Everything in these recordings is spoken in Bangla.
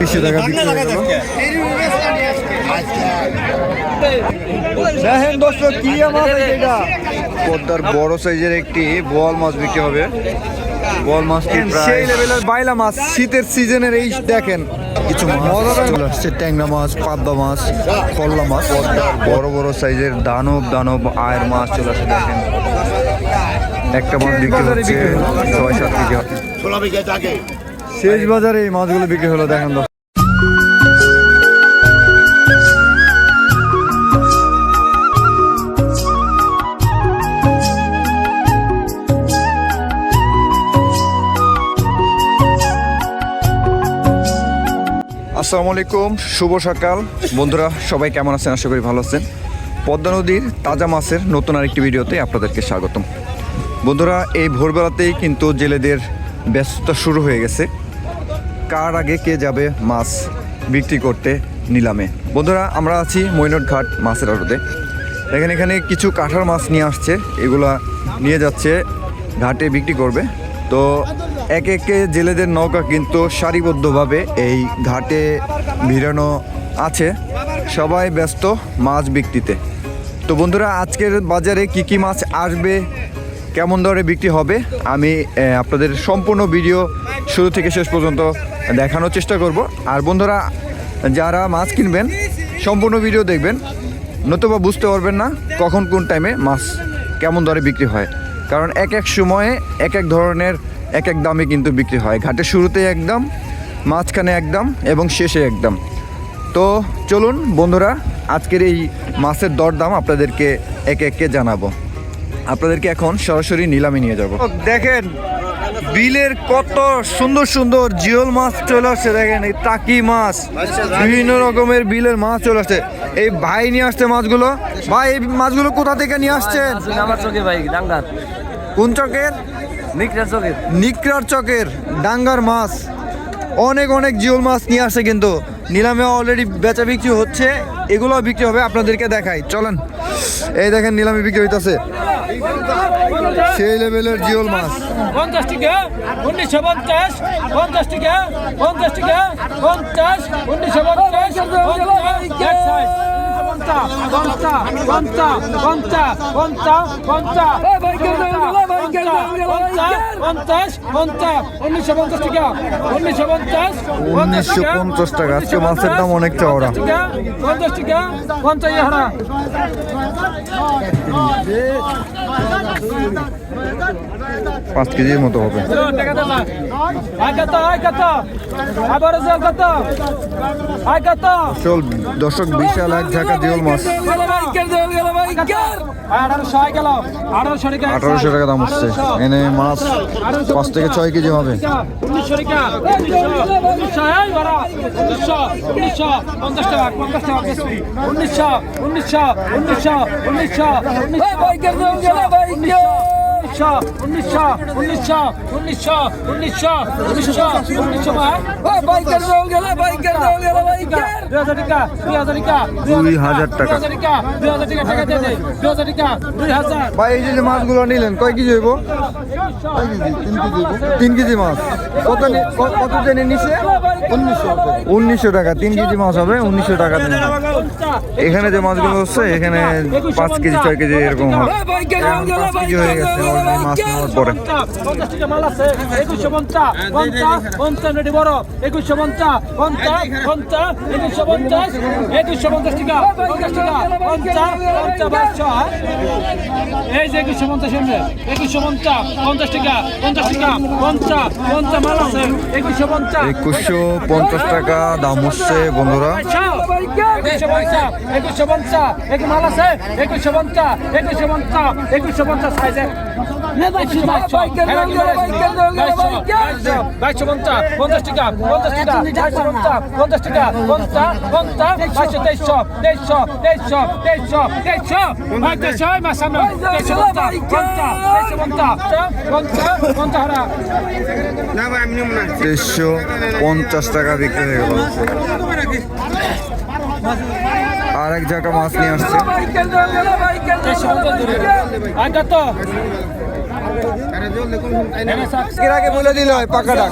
তিনশো টাকা দেখেন কি মাছ এটা? পদ্মার বড় সাইজের একটি বোয়াল মাছ বিক্রি হবে। বোয়াল মাছটি সেই লেভেলের বাইলা মাছ শীতের সিজনের এই দেখেন। কিছু মজা চলে আসছে ট্যাংরা মাছ পাবদা মাছ কল্লা মাছ। পদ্মার বড় বড় সাইজের দানব দানব আয়ের মাছ চলে আসে দেখেন। একটা মাছ বিক্রি হচ্ছে ছয় সাত কেজি শেষ বাজারে এই মাছগুলো বিক্রি হলো দেখেন আসসালামু আলাইকুম, শুভ সকাল। বন্ধুরা, সবাই কেমন আছেন? আশা করি ভালো আছেন। পদ্মা নদীর তাজা মাছের নতুন আরেকটি ভিডিওতে আপনাদেরকে স্বাগতম। বন্ধুরা, এই ভোরবেলাতেই কিন্তু জেলেদের ব্যস্ততা শুরু হয়ে গেছে। কার আগে কে যাবে মাছ বিক্রি করতে নিলামে? বন্ধুরা, আমরা আছি মৈনট ঘাট মাছের আড়তে দেখেন এখানে কিছু কাঁঠার মাছ নিয়ে আসছে। এগুলা নিয়ে যাচ্ছে, ঘাটে বিক্রি করবে। তো এক একে জেলেদের নৌকা কিন্তু সারিবদ্ধভাবে এই ঘাটে ভিড়ানো আছে। সবাই ব্যস্ত মাছ বিক্রিতে। তো বন্ধুরা, আজকের বাজারে কি কি মাছ আসবে, কেমন দরে বিক্রি হবে, আমি আপনাদের সম্পূর্ণ ভিডিও শুরু থেকে শেষ পর্যন্ত দেখানোর চেষ্টা করব। আর বন্ধুরা, যারা মাছ কিনবেন, সম্পূর্ণ ভিডিও দেখবেন, নতুবা বুঝতে পারবেন না কখন কোন টাইমে মাছ কেমন দরে বিক্রি হয়। কারণ এক এক সময়ে এক এক ধরনের এক এক দামে কিন্তু বিক্রি হয়। ঘাটের শুরুতে একদম মাঝখানে একদম এবং শেষে একদম। তো চলুন বন্ধুরা আজকের এই মাছের দরদাম আপনাদেরকে একে একে জানাব। আপনাদেরকে এখন সরাসরি নিলামে নিয়ে যাব। দেখেন বিলের কত সুন্দর সুন্দর জিওল মাছ চলে আসছে। দেখেন এই টাকি মাছ বিভিন্ন রকমের বিলের মাছ চলে আসছে। এই ভাই নিয়ে আসছে মাছগুলো। ভাই এই মাছগুলো কোথা থেকে নিয়ে আসছেন? কোন চকের? নিকরার চকের। ডাঙ্গার মাছ অনেক অনেক জিওল মাছ নিয়ে আসে কিন্তু। নিলামে অলরেডি বেচা বিক্রি হচ্ছে এগুলো বিক্রি হবে আপনাদেরকে দেখাই। চলেন এই দেখেন নিলামে বিক্রি হইতাছে। সেই লেভেলের জিওল মাছ। পঞ্চাশ টাকা উনিশশো পঞ্চাশ পঞ্চাশ টাকা পঞ্চাশ টাকা পঞ্চাশ উনিশশো পঞ্চাশ পঞ্চাশ পঞ্চাশ পঞ্চাশ পঞ্চাশ পঞ্চাশ পঞ্চাশ পঞ্চাশ উনিশশো পঞ্চাশ টাকা উনিশশো পঞ্চাশ উনিশশো পঞ্চাশ টাকা আজকে মাছের দাম অনেক চওড়া পঞ্চাশ টাকা পঞ্চাশ হারা পাঁচ কেজির মতো হবে চল দর্শক বিশাল এক ঝাঁকা জিওল মাছ আঠারোশো টাকা দাম হচ্ছে এনে মাছ পাঁচ থেকে ছয় কেজি হবে উনিশশো উনিশশো হাজার টাকা মাছগুলো নিলেন কয় কেজি হইব? তিন কেজি মাছ। কত কত জেনে উনিশশো। টাকা তিন কেজি মাছ হবে উনিশশো টাকা এখানে যে মাছগুলো হচ্ছে এখানে পাঁচ কেজি ছয় কেজি এরকম হবে। হ্যাঁ, পাঁচ কেজি হয়ে গেছে। অলরেডি মাছ নেওয়ার পরে। পঞ্চাশ টাকা মাল আছে একুশশো পঞ্চাশ পঞ্চাশ পঞ্চাশ রেডি বড়। একুশশো পঞ্চাশ পঞ্চাশ পঞ্চাশ একুশশো পঞ্চাশ একুশশো পঞ্চাশ টাকা পঞ্চাশ টাকা পঞ্চাশ পঞ্চাশ বাইশশো এই যে একুশশো পঞ্চাশ এমনি। একুশশো পঞ্চাশ পঞ্চাশ টাকা পঞ্চাশ টাকা পঞ্চাশ পঞ্চাশ মাল আছে। একুশশো পঞ্চাশ। একুশশো পঞ্চাশ টাকা দাম হচ্ছে বন্ধুরা। একুশশো পঞ্চাশ একুশশো পঞ্চাশ এক মাল আছে একুশশো পঞ্চাশ একুশশো পঞ্চাশ একুশশো পঞ্চাশ সাইজে। বাইশশো পঞ্চাশ পঞ্চাশ টাকা পঞ্চাশ টাকা বাইশশো পঞ্চাশ পঞ্চাশ টাকা পঞ্চাশ পঞ্চাশ বাইশশো তেইশশো তেইশশো তেইশশো তেইশশো তেইশশো তেইশশো মাস সামনে তেইশশো পঞ্চাশ পঞ্চাশ তেইশশো পঞ্চাশ পঞ্চাশ পঞ্চাশ হারা দেড়শো পঞ্চাশ টাকা বিক্রি হয়ে গেল। আর এক জায়গা মাছ নিয়ে আসছে। এর আগে বলে দিল পাকা ডাক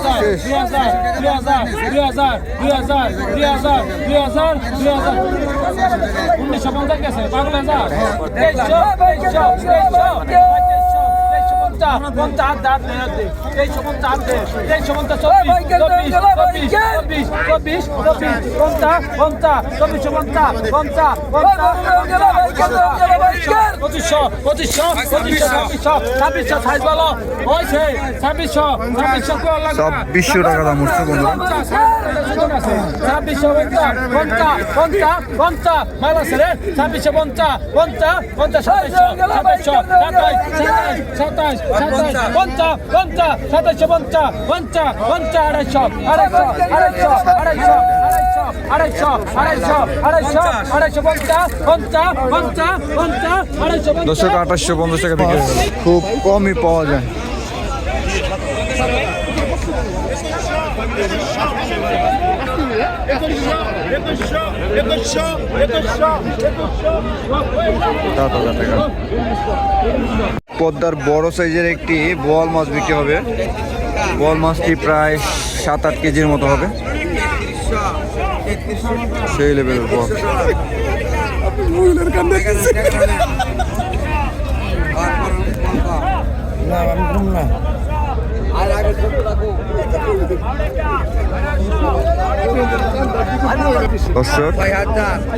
উনিশশো পঞ্চাশ গেছে বাংলা বাচ্চা কোন চার দাঁত বেরোতে এই সমন চার দে এই সমনটা চব্বিশ চব্বিশ চব্বিশ চব্বিশ চব্বিশ চব্বিশ পঞ্চা পঞ্চা চব্বিশ পঞ্চা পঞ্চা পঁচিশশো পঁচিশশো পঁচিশশো ছাব্বিশশো সাতাইশ পঞ্চাশ পঞ্চাশ সাতাইশশো পঞ্চাশ পঞ্চাশ পঞ্চাশ আড়াইশো আড়াইশো আড়াইশো আড়াইশো আড়াইশো আড়াইশো আড়াইশো আড়াইশো পঞ্চাশ পঞ্চাশ পঞ্চাশ পঞ্চাশ আড়াইশো দশক আঠাশশো পঞ্চাশ টাকা বিক্রি। খুব কমই পাওয়া যায়। টাকা। পদ্মার বড় সাইজের একটি বোয়াল মাছ বিক্রি হবে। বোয়াল মাছটি প্রায় সাত আট কেজির মতো হবে। সেই লেভেলের বল।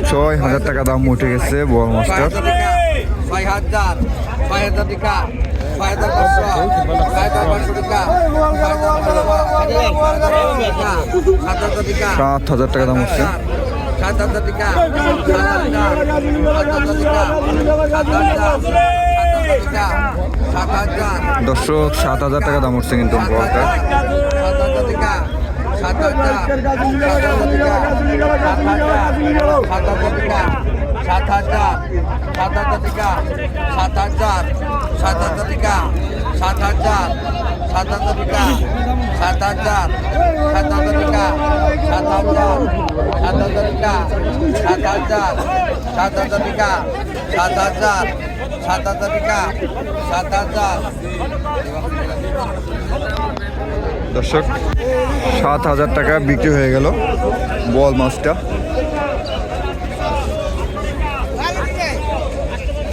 ছয় হাজার টাকা দাম উঠে গেছে বোয়াল মাছটার। ছয় হাজার। ছয় হাজার টাকা ছয় হাজার পাঁচশো ছয় হাজার পাঁচশো টাকা সাত হাজার টাকা সাত হাজার টাকা দাম সাত হাজার টাকা হাজার দর্শক সাত হাজার টাকা দাম উঠছে কিন্তু সাত হাজার টাকা সাত হাজার সাত হাজার টিকা সাত হাজার সাত হাজার টিকা সাত হাজার সাত হাজার টিকা সাত হাজার সাত হাজার টিকা সাত হাজার সাত হাজার টিকা সাত হাজার সাত হাজার টিকা সাত হাজার সাত হাজার টিকা সাত হাজার দর্শক সাত হাজার টাকা বিক্রি হয়ে গেল বল মাছটা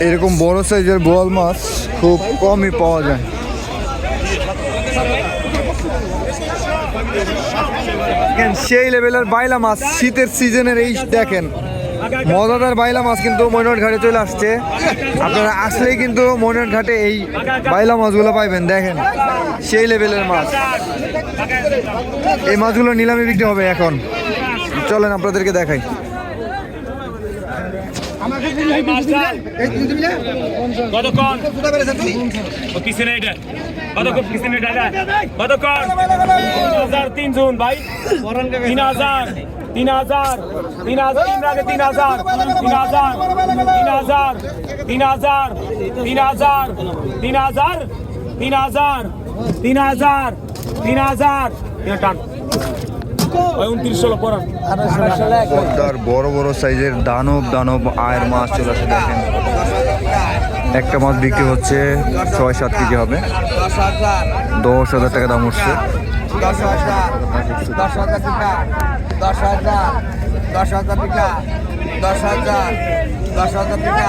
এরকম বড় সাইজের বোয়াল মাছ খুব কমই পাওয়া যায়। সেই লেভেলের বাইলা মাছ শীতের সিজনের এই দেখেন, মজাদার বাইলা মাছ কিন্তু ময়নট ঘাটে চলে আসছে। আপনারা আসলেই কিন্তু ময়নট ঘাটে এই বাইলা মাছগুলো পাইবেন, দেখেন, সেই লেভেলের মাছ। এই মাছগুলো নিলামে বিক্রি হবে এখন। চলেন আপনাদেরকে দেখাই। কতক্ষণ ও কিসের এটা কতক্ষণ কিসের এটা কতক্ষণ তিন হাজার তিন জুন ভাই তিন হাজার তিন হাজার তিন হাজার তিন আগে তিন হাজার তিন হাজার তিন হাজার তিন হাজার তিন হাজার তিন হাজার তিন হাজার তিন হাজার তিন হাজার টান ওই উনত্রিশ ষোলো পড়ান পদ্মার বড় বড় সাইজের দানব দানব আয়ের মাছ চলে আসে দেখেন। একটা মাছ বিক্রি হচ্ছে ছয় সাত কেজি হবে। দশ হাজার দশ হাজার টাকা দাম উঠছে। দশ হাজার দশ হাজার টাকা দশ হাজার দশ হাজার টাকা দশ হাজার দশ হাজার টাকা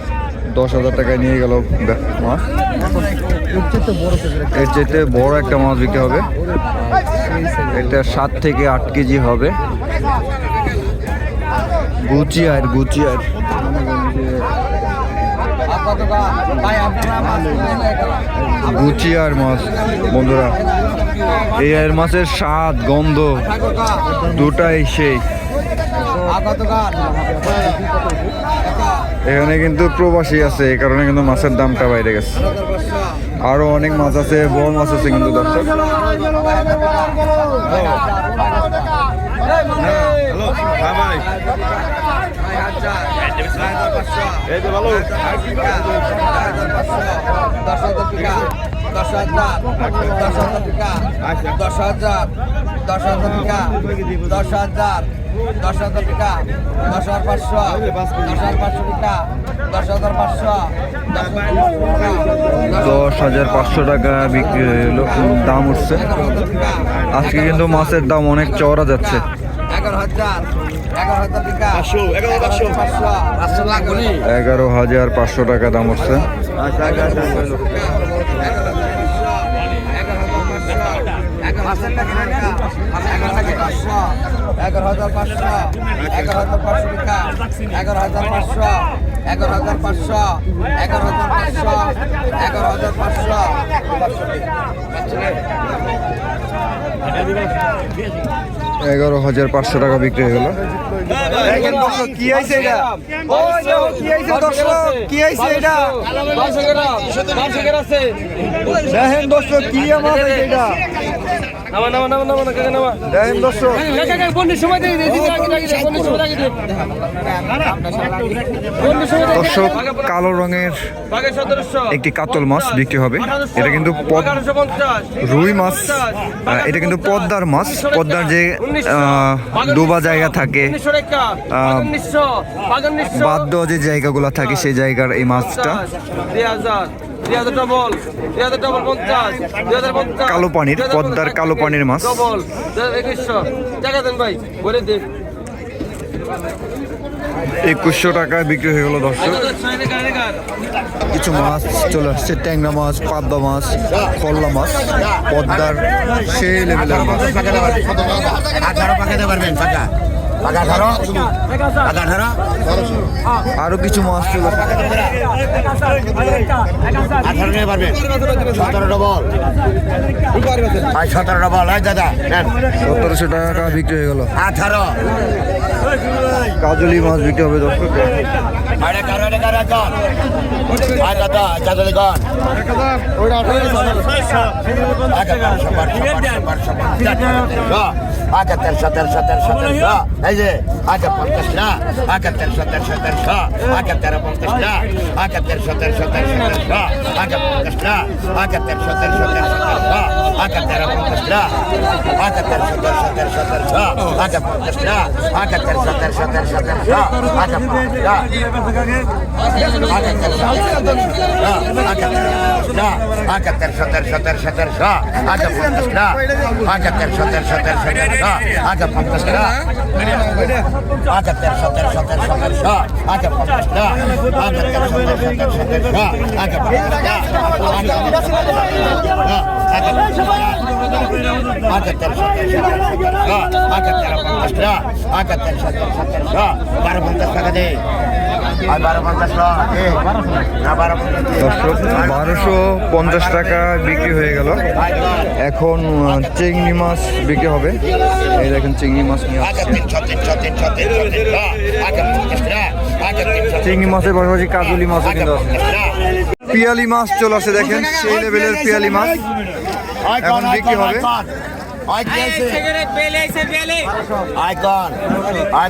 দশ হাজার টাকায় নিয়ে গেল মাছ এর চাইতে বড় একটা মাছ বিক্রি হবে। এটা সাত থেকে আট কেজি হবে। গুচি আর গুচি আর। গুচি আর মাছ, বন্ধুরা। এই আর মাছের স্বাদ, গন্ধ, দুটাই সেই। এখানে কিন্তু প্রবাসী আছে এই কারণে কিন্তু মাছের দামটা বাইরে গেছে। আরও অনেক মাছ আছে বড় মাছ আছে কিন্তু দর্শক। দশ হাজার দশ হাজার টাকা দশ হাজার দশ হাজার টাকা দশ হাজার দশ হাজার টাকা দশ হাজার পাঁচশো দশ হাজার পাঁচশো টাকা দশ হাজার পাঁচশো দশ হাজার পাঁচশো টাকা বিক্রি হলো দাম উঠছে। আজকে কিন্তু মাছের দাম অনেক চওড়া যাচ্ছে। এগারো হাজার এগারো হাজার টাকা পাঁচশো এগারো পাঁচশো পাঁচশো পাঁচশো লাগবে এগারো হাজার পাঁচশো টাকা দাম উঠছে এগারো হাজার পাঁচশো টাকা বিক্রি হয়ে গেল কি আইছে এটা? কি আইছে দর্শক? কি আইছে এটা? দেখেন দর্শক কি আমার এটা? নামা নামা নামা নামা না কাকা নামা দেখেন দর্শক কাকা কাকা বন্ধু সময় দিয়ে দিদি আগে আগে দে বন্ধু সময় আগে দে বন্ধু সময় দিয়ে দর্শক কালো রঙের একটি কাতল মাছ বিক্রি হবে এটা কিন্তু পদ 1150 রুই মাছ এটা কিন্তু পদ্মার মাছ পদ্মার যে ডোবা জায়গা থাকে 1900 টাকা 1900 1900 বাদ্য যে জায়গাগুলো থাকে সেই জায়গার এই মাছটা 2000 2000 ডবল 2000 ডবল 50 2050 কালো পানির, পদ্মার কালো পানির মাছ। ডবল 2100 টাকা দেন ভাই বলে দে। একুশশো টাকায় বিক্রি হয়ে গেল দর্শক। কিছু মাছ চলে আসছে ট্যাংরা মাছ পাবদা মাছ কল্লা মাছ পদ্মার সেই লেভেলের মাছ। আরও কিছু মাছ ছিল আসছে আঠারো নিয়ে পারবেন সতেরো ডবল আর সতেরো ডবল হয় দাদা। সতেরোশো টাকা বিক্রি হয়ে গেল। আঠারো কাজলি মাছ বিক্রি হবে দর্শক। আগে তেরশো তেরশো তেরশো তেরশো। এই যে, আগে পঞ্চাশ না? আগে তেরশো তেরশো তেরশো। আগে তেরো, পঞ্চাশ না? আগে তেরশো তেরশো তেরশো তেরশো। আগে পঞ্চাশ না? আগে তেরশো তেরশো তেরশো তেরশো। আগে তেরো, পঞ্চাশ না? আগে তেরশো তেরশো তেরশো তেরশো। আগে পঞ্চাশ না? আগে তেরশো তেরশো তেরশো তেরশো আগে তেরশো তেরশো তেরশো তেরশো আগে পঞ্চাশ না আগে তেরশো তেরশো তেরশো তেরশো আগে পঞ্চাশ না আগে তেরশো তেরশো তেরশো তেরশো আগে পঞ্চাশ না আগে তেরশো তেরশো তেরশো তেরশো আগে পঞ্চাশ আগে আগে তেরশো তেরশো তেরশো তেরো পঞ্চাশ না আগে তেরশো তেরশো তেরশো বারো পঞ্চাশ টাকা দে বারোশো পঞ্চাশ টাকা বিক্রি হয়ে গেল। এখন চিংড়ি মাছ বিক্রি হবে। এই দেখেন চিংড়ি মাছ নিয়ে চিংড়ি মাছের পাশাপাশি কাজলি আগে কিন্তু পিয়ালি মাছ চলে আসে দেখেন, সেই লেভেলের পিয়ালি মাছ। এখন বিক্রি হবে।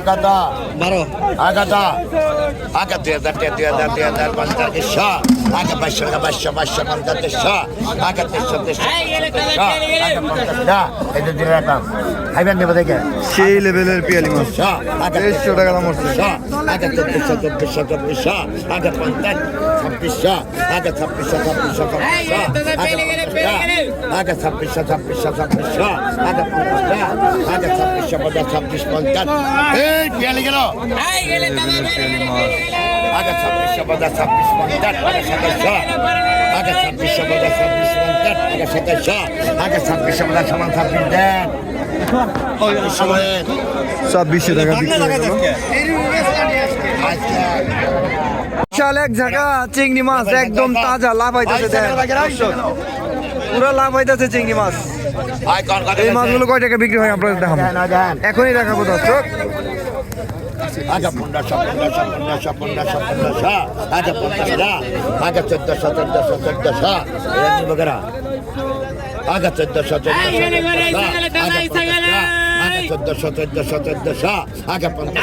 কত কত না রাখলাম খাইবেন নেব দেখে সেই লেভেলের পিয়ালি মাছ টাকা দাম হচ্ছে আগে আগে ছাব্বিশশো আগে পঞ্চাশটা আগে ছাব্বিশশো পঞ্চাশ ছাব্বিশ পঞ্চাশ এই পিয়ালি গেল আগে ছাব্বিশশো পঞ্চাশ ছাব্বিশ পঞ্চাশ আগে সাতাশশো আগে ছাব্বিশশো পঞ্চাশ ছাব্বিশ পঞ্চাশ আগে সাতাশশো আগে ছাব্বিশশো পঞ্চাশ সমান ছাব্বিশ দেন ছাব্বিশশো টাকা বিশাল এক জায়গা চিংড়ি মাছ একদম তাজা লাভ হইতেছে পুরো লাভ হইতেছে চিংড়ি মাছ। এই মাছগুলো কয় টাকা বিক্রি হয় আপনাদের দেখাবো। এখনই দেখাবো দর্শক। আগে পনেরোশো পনেরোশো পনেরোশো পনেরোশো পনেরোশো। আগে পঞ্চাশটা আগে চোদ্দশো চোদ্দশো চোদ্দশো। বগেরা আগে চোদ্দশো চোদ্দশো আগে চোদ্দশো। চোদ্দশো চোদ্দশো আগে পঞ্চাশ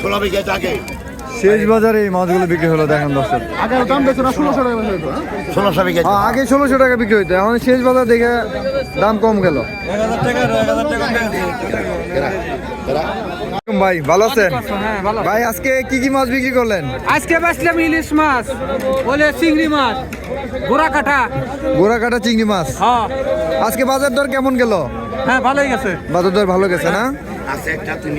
ষোলো বিঘে আগে শেষ বাজারে এই মাছগুলো বিক্রি হলো দেখেন দর্শক। ষোলোশো বিঘে হ্যাঁ, আগে ষোলোশো টাকা বিক্রি হইতো এখন শেষ বাজার দেখে দাম কম গেল। ভাই ভালো আছেন? ভাই আজকে কি কি মাছ বিক্রি করলেন? আজকে বাসলাম ইলিশ মাছ বলে চিংড়ি মাছ গোড়া কাটা। গোড়া কাটা চিংড়ি মাছ? হ্যাঁ। আজকে বাজার দর কেমন গেল? হ্যাঁ ভালোই গেছে। বাজার দর ভালো গেছে না? আছে একটা তুমি